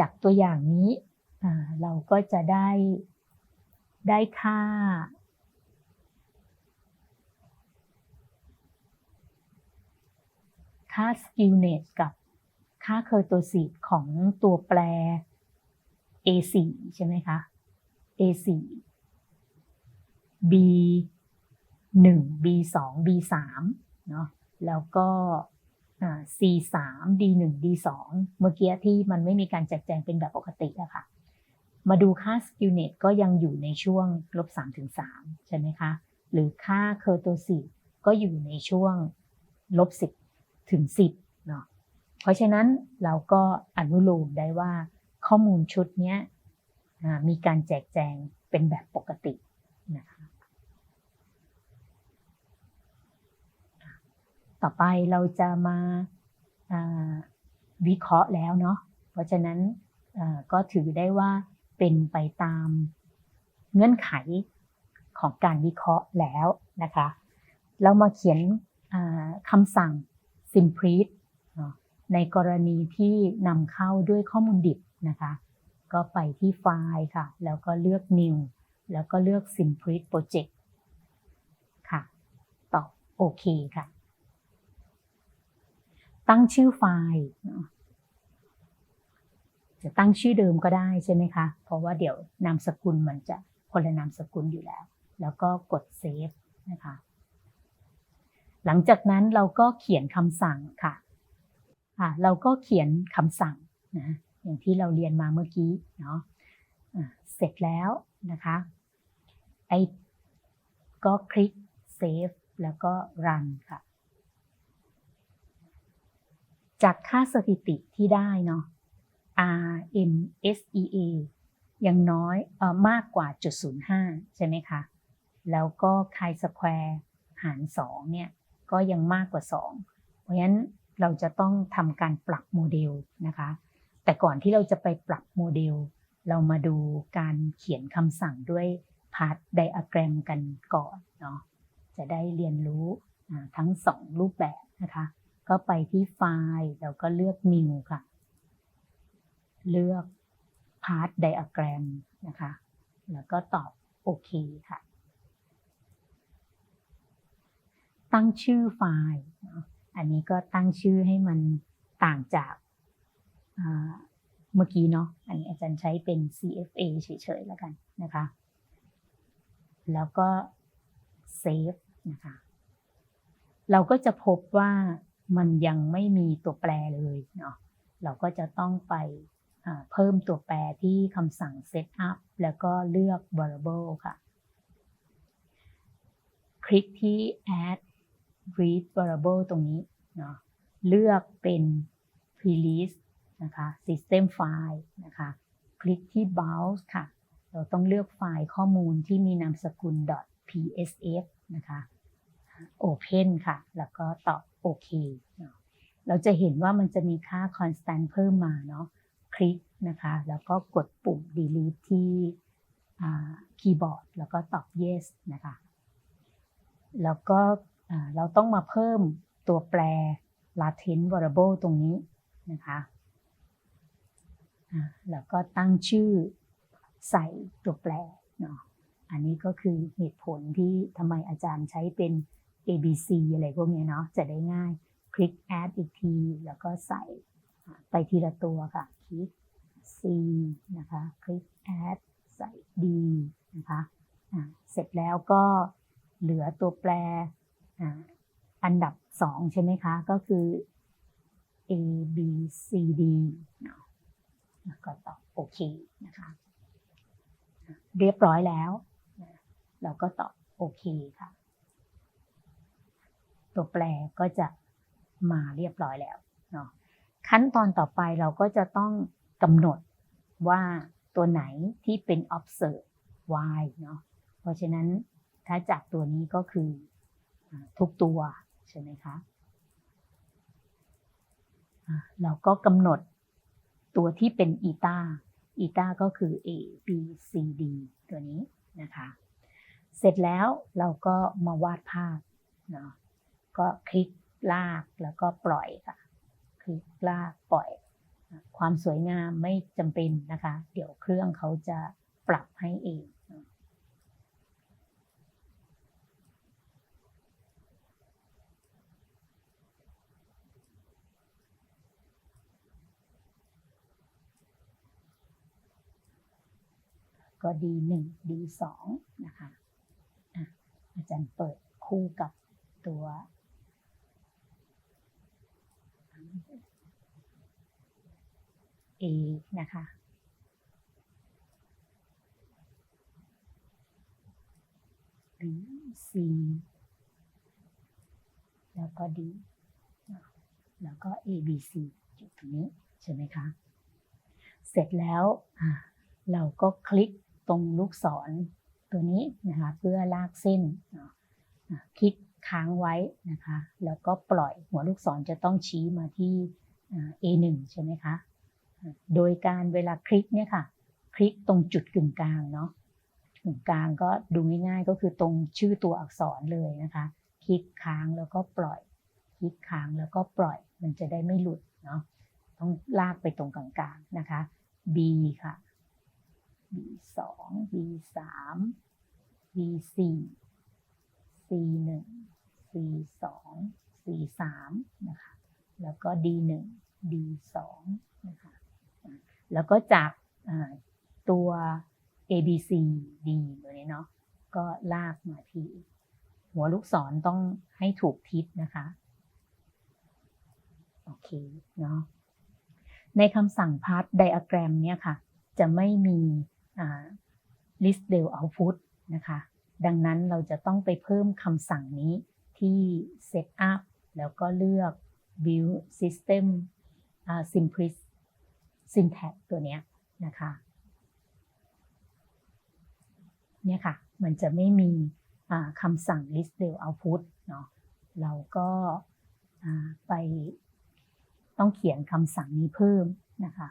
จากตัวอย่างนี้เราก็จะได้ได้ค่า ค่าสกิลเนตกับค่าเคอร์โตซีดของตัวแปร A4 ใช่ไหมคะ A4 B1 B2 B3 เนาะแล้วก็ C3 D1 D2 เมื่อกี้ที่มันไม่มีการแจกแจงเป็นแบบปกติอะค่ะ มาดูค่าสกิลเนตก็ยังอยู่ในช่วงลบ3ถึง3ใช่ไหมคะ หรือค่าเคอร์โตซีก็อยู่ในช่วงลบ10ถึง10เนาะ เพราะฉะนั้นเราก็อนุโลมได้ว่าข้อมูลชุดนี้มีการแจกแจงเป็นแบบปกตินะคะ ต่อไปเราจะมาวิเคราะห์แล้วเนาะเพราะฉะนั้นก็ถือได้ว่าเป็นไปตามเงื่อนไขของการวิเคราะห์แล้วนะคะ เรามาเขียนคำสั่ง s i m p l i t ในกรณีที่นำเข้าด้วยข้อมูลดิบนะคะ ก็ไปที่ไฟล์ค่ะ แล้วก็เลือก New แล้วก็เลือก s i m p l i t Project ค่ะ ตอบโอเคค่ะ ตั้งชื่อไฟล์จะตั้งชื่อเดิมก็ได้ใช่ไหมคะ เพราะว่าเดี๋ยวนามสกุลมันจะคนละนามสกุลอยู่แล้ว แล้วก็กดเซฟนะคะ หลังจากนั้นเราก็เขียนคำสั่งค่ะะเราก็เขียนคำสั่งนะ อย่างที่เราเรียนมาเมื่อกี้เนาะเสร็จแล้วนะคะ ไอ้ก็คลิกเซฟแล้วก็รันค่ะ จากค่าสถิติที่ได้เนาะ RMSEA ยังน้อยเออมากกว่าจุด05ใช่ไหมคะ แล้วก็คายสแควร์หาร2เนี่ยก็ยังมากกว่า2เพราะฉะนั้นเราจะต้องทำการปรับโมเดลนะคะ แต่ก่อนที่เราจะไปปรับโมเดล เรามาดูการเขียนคำสั่งด้วยพาร์ทไดอะแกรมกันก่อนเนาะจะได้เรียนรู้ทั้ง2รูปแบบนะคะ ก็ไปที่ไฟล์แล้วก็เลือก New ค่ะ เลือก Part Diagram นะคะ แล้วก็ตอบโอเคค่ะ ตั้งชื่อไฟล์ อันนี้ก็ตั้งชื่อให้มันต่างจากเมื่อกี้เนาะ อันนี้อาจารย์ใช้เป็น CFA เฉยๆแล้วกันนะคะ แล้วก็ Save นะคะ เราก็จะพบว่า มันยังไม่มีตัวแปรเลยเนาะเราก็จะต้องไปเพิ่มตัวแปรที่คำสั่ง setup แล้วก็เลือก variable ค่ะ คลิกที่ add read variable ตรงนี้เนาะเลือกเป็น release นะคะ system file นะคะ คลิกที่ browse ค่ะ เราต้องเลือกไฟล์ข้อมูลที่มีนามสกุล .psf นะคะ open ค่ะ แล้วก็ตอบโอเคเนาะเราจะเห็นว่ามันจะมีค่า constant เพิ่มมาเนาะคลิกนะคะ แล้วก็กดปุ่ม delete ที่คีย์บอร์ดแล้วก็ตอบ yes นะคะ แล้วก็เราต้องมาเพิ่มตัวแปร latent variable ตรงนี้นะคะแล้วก็ตั้งชื่อใส่ตัวแปรเนาะอันนี้ก็คือเหตุผลที่ทำไมอาจารย์ใช้เป็น ABC อะไรพวกนี้เนาะจะได้ง่าย คลิก add อีกที แล้วก็ใส่ไปทีละตัวค่ะ คลิก C นะคะ คลิก add ใส่ D นะคะเสร็จแล้วก็เหลือตัวแปรอันดับ 2 ใช่ไหมคะ ก็คือ A B C D เนาะแล้วก็ตอบโอเคนะคะ เรียบร้อยแล้ว เราก็ตอบโอเคค่ะ ตัวแปรก็จะมาเรียบร้อยแล้วเนาะขั้นตอนต่อไปเราก็จะต้องกำหนดว่าตัวไหนที่เป็น observe y เนาะเพราะฉะนั้นถ้าจากตัวนี้ก็คือทุกตัวใช่ไหมคะเราก็กำหนดตัวที่เป็นอีตาอีตาก็คือ a b c d ตัวนี้นะคะ เสร็จแล้วเราก็มาวาดภาพเนาะ ก็คลิกลากแล้วก็ปล่อยค่ะ คลิกลากปล่อย ความสวยงามไม่จำเป็นนะคะ เดี๋ยวเครื่องเขาจะปรับให้เองก็ดีหนึ่งดีสองนะคะอะอาจารย์เปิดคู่กับตัว A นะคะหรือ C แล้วก็ D แล้วก็ A B C อยู่ตรงนี้ใช่ไหมคะ เสร็จแล้วเราก็คลิกตรงลูกศรตัวนี้นะคะเพื่อลากเส้นคลิกค้างไว้นะคะ แล้วก็ปล่อยหัวลูกศรจะต้องชี้มาที่ A1 ใช่ไหมคะ โดยการเวลาคลิกเนี่ยค่ะ คลิกตรงจุดกึ่งกลางเนาะกึ่งกลางก็ดูง่ายๆก็คือตรงชื่อตัวอักษรเลยนะคะ คลิกค้างแล้วก็ปล่อย คลิกค้างแล้วก็ปล่อย มันจะได้ไม่หลุดเนาะต้องลากไปตรงกลางๆนะคะ B ค่ะ B สอง B สาม B สี่ C หนึ่ง C สอง C สามนะคะแล้วก็ D หนึ่ง D สองนะคะ แล้วก็จากตัว A B C D ตัวนี้เนาะก็ลากมาที่หัวลูกศรต้องให้ถูกทิศนะคะ โอเคเนาะในคำสั่ง Path Diagram เนี่ยค่ะ จะไม่มี list del output นะคะ ดังนั้นเราจะต้องไปเพิ่มคำสั่งนี้ที่ setup แล้วก็เลือก view system simplicity อ่า simplis syntax ตัวเนี้ยนะคะเนี่ยค่ะ มันจะไม่มีคำสั่ง list del output เนาะเราก็ไปต้องเขียนคำสั่งนี้เพิ่มนะคะ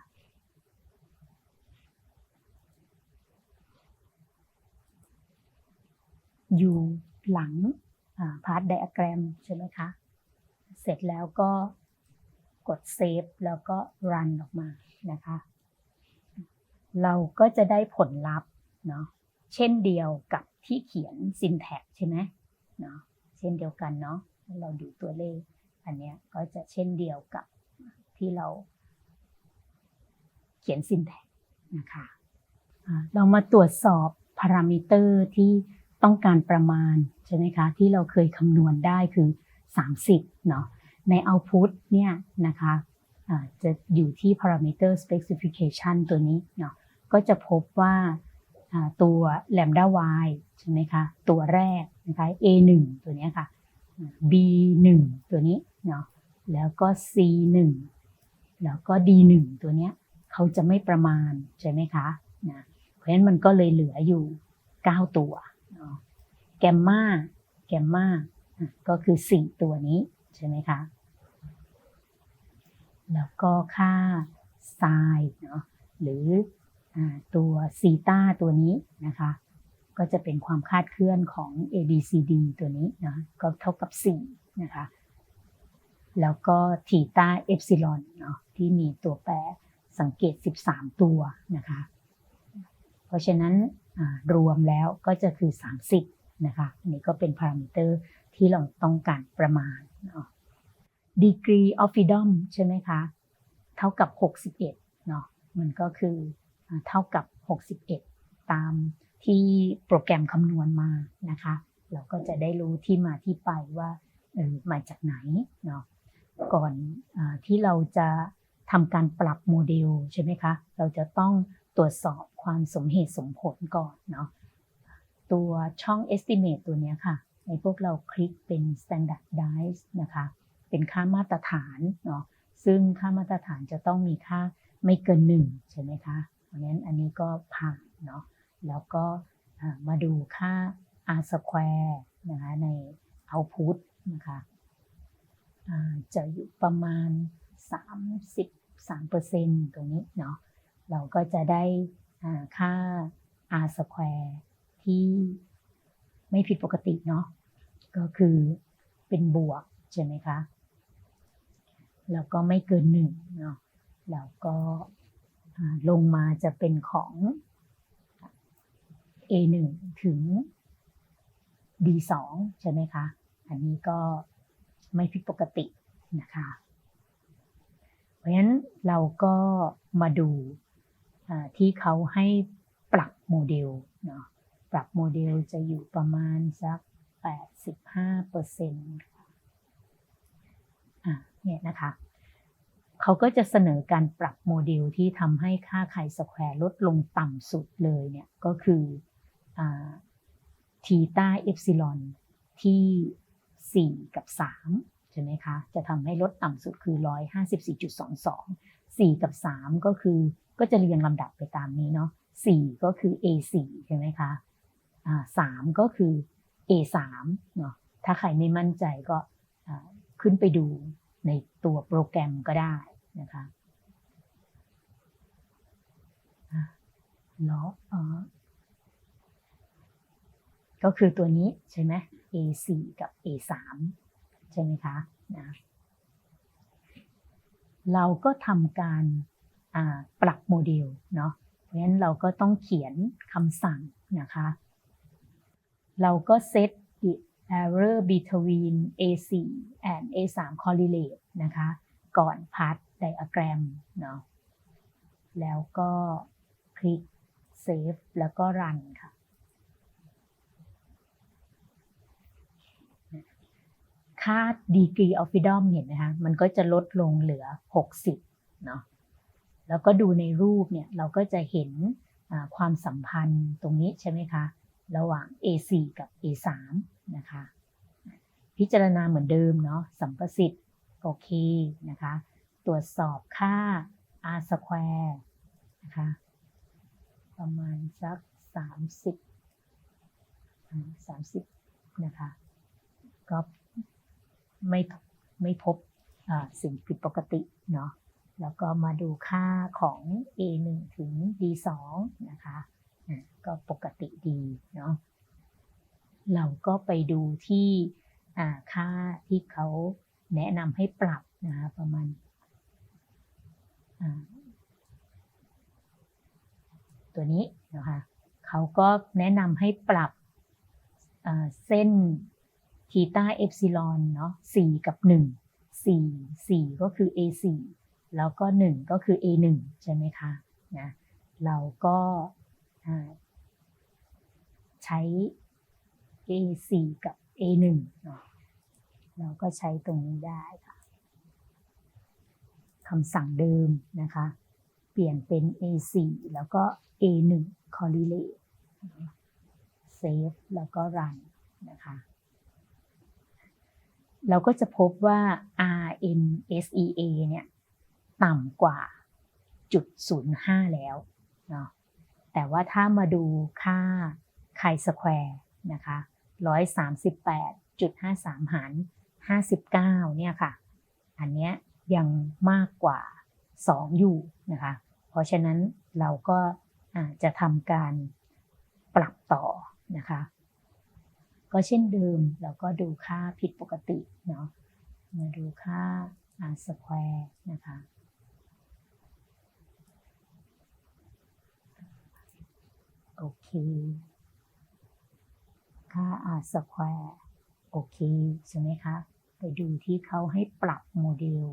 อยู่หลังพาร์ทไดอะแกรมใช่ไหมคะ เสร็จแล้วก็ กดเซฟแล้วก็รันออกมานะคะ เราก็จะได้ผลลัพธ์เนาะเช่นเดียวกับที่เขียน syntax ใช่ไหมเนาะเช่นเดียวกันเนาะเราดูตัวเลข อันเนี้ยก็จะเช่นเดียวกับที่เรา เขียน syntax นะคะเรามาตรวจสอบพารามิเตอร์ที่ต้องการประมาณใช่ไหมคะที่เราเคยคำนวณได้คือ 30เนาะ ใน output เนี่ยนะคะจะอยู่ที่ parameter specification ตัวนี้เนาะก็จะพบว่าตัว lambda y ใช่ไหมคะ ตัวแรกนะคะ a1 ตัวนี้ค่ะ b1 ตัวนี้เนาะแล้วก็ c1 แล้วก็ d1 ตัวนี้เขาจะไม่ประมาณใช่ไหมคะนะเพราะฉะนั้นมันก็เลยเหลืออยู่ 9 ตัวเนาะแกมมาแกมมาก็คือ 4 ตัวนี้ใช่ไหมคะ แล้วก็ค่าไซน์เนาะหรืออตัวซีตาตัวนี้นะคะ ก็จะเป็นความคาดเคลื่อนของ A B C D ตัวนี้นะก็เท่ากับ4นะคะ แล้วก็ทีตาเอฟซิลอนเนาะที่มีตัวแปรสังเกต 13 ตัวนะคะ เพราะฉะนั้นรวมแล้วก็จะคือ 30นะคะอันนี้ก็เป็นพารามิเตอร์ที่เราต้องการประมาณเนาะ degree of freedom ใช่ไหมคะ เท่ากับ 61เนาะมันก็คือเท่ากับ 61 ตามที่โปรแกรมคำนวณมานะคะ เราก็จะได้รู้ที่มาที่ไปว่าเออมาจากไหนเนาะก่อนอที่เราจะทำการปรับโมเดลใช่ไหมคะ เราจะต้องตรวจสอบความสมเหตุสมผลก่อนเนาะตัวช่อง estimate ตัวนี้ค่ะ ในพวกเราคลิกเป็น standardize นะคะ เป็นค่ามาตรฐานเนาะซึ่งค่ามาตรฐานจะต้องมีค่าไม่เกินหนึ่งใช่ไหมคะเพราะฉะนั้นอันนี้ก็ผ่านเนาะแล้วก็มาดูค่า r square นะคะใน output นะคะจะอยู่ประมาณ 33%ตรงนี้เนาะเราก็จะได้ค่า r square ที่ไม่ผิดปกติเนาะก็คือเป็นบวกใช่ไหมคะ แล้วก็ไม่เกินหนึ่งเนาะแล้วก็ลงมาจะเป็นของ A1 ถึง D2 ใช่ไหมคะ อันนี้ก็ไม่ผิดปกตินะคะ เพราะฉะนั้นเราก็มาดูที่เขาให้ปรับโมเดลเนาะปรับโมเดลจะอยู่ประมาณสัก 85เปอร์ เนี่ยนะคะ เขาก็จะเสนอการปรับโมเดลที่ทำให้ค่าไคสแควร์ลดลงต่ำสุดเลยเนี่ยก็คือทีต้าเอฟซิลอนที่ 4 กับ 3 ใช่ไหมคะ จะทำให้ลดต่ำสุดคือ 154.22 4 กับ 3 ก็คือก็จะเรียงลำดับไปตามนี้เนาะ4ก็คือ A4 ใช่ไหมคะอ่า3ก็คือ A3 เนาะถ้าใครไม่มั่นใจก็ ขึ้นไปดูในตัวโปรแกรมก็ได้นะคะอะล้ออ๋อก็คือตัวนี้ใช่ไหม A4 กับ A3 ใช่ไหมคะนะเราก็ทำการปรับโมเดลเนาะ เพราะฉะนั้นเราก็ต้องเขียนคำสั่งนะคะ เราก็ set the error between A4 and A3 correlate นะคะ ก่อน path diagram เนาะ แล้วก็คลิก save แล้วก็ run ค่ะค่า degree of freedom เห็นไหมคะ มันก็จะลดลงเหลือ 60 เนาะ แล้วก็ดูในรูปเนี่ย เราก็จะเห็นความสัมพันธ์ตรงนี้ใช่ไหมคะ ระหว่าง A4 กับ A3 นะคะ พิจารณาเหมือนเดิมเนาะสัมประสิทธิ์โอเคนะคะ ตรวจสอบค่า r square นะคะประมาณสัก30 30นะคะ ก็ไม่ไม่พบสิ่งผิดปกติเนาะแล้วก็มาดูค่าของ A1 ถึง D2 นะคะ ก็ปกติดีเนาะ เราก็ไปดูที่ค่าที่เขาแนะนำให้ปรับนะคะประมาณตัวนี้นะคะเขาก็แนะนำให้ปรับเส้นทีต้าเอฟซิลอนเนาะ4กับ1 4 4ก็คือ A4 แล้วก็1ก็คือ A1 ใช่ไหมคะนะเราก็ใช้ A4 กับ A1 เนาะเราก็ใช้ตรงนี้ได้ค่ะคำสั่งเดิมนะคะ เปลี่ยนเป็น A4 แล้วก็ A1 correlate save แล้วก็ run นะคะเราก็จะพบว่า RMSEA เนี่ยต่ำกว่าจุด05แล้วเนาะแต่ว่าถ้ามาดูค่าไคสแควร์นะคะ 138.53 หาร 59 เนี่ยค่ะ อันเนี้ยยังมากกว่า 2 อยู่นะคะ เพราะฉะนั้นเราก็จะทำการปรับต่อนะคะ ก็เช่นเดิมเราก็ดูค่าผิดปกติเนาะ มาดูค่า r square นะคะโอเค ค่า r square โอเค ใช่ไหมคะ ไปดูที่เขาให้ปรับโมเดล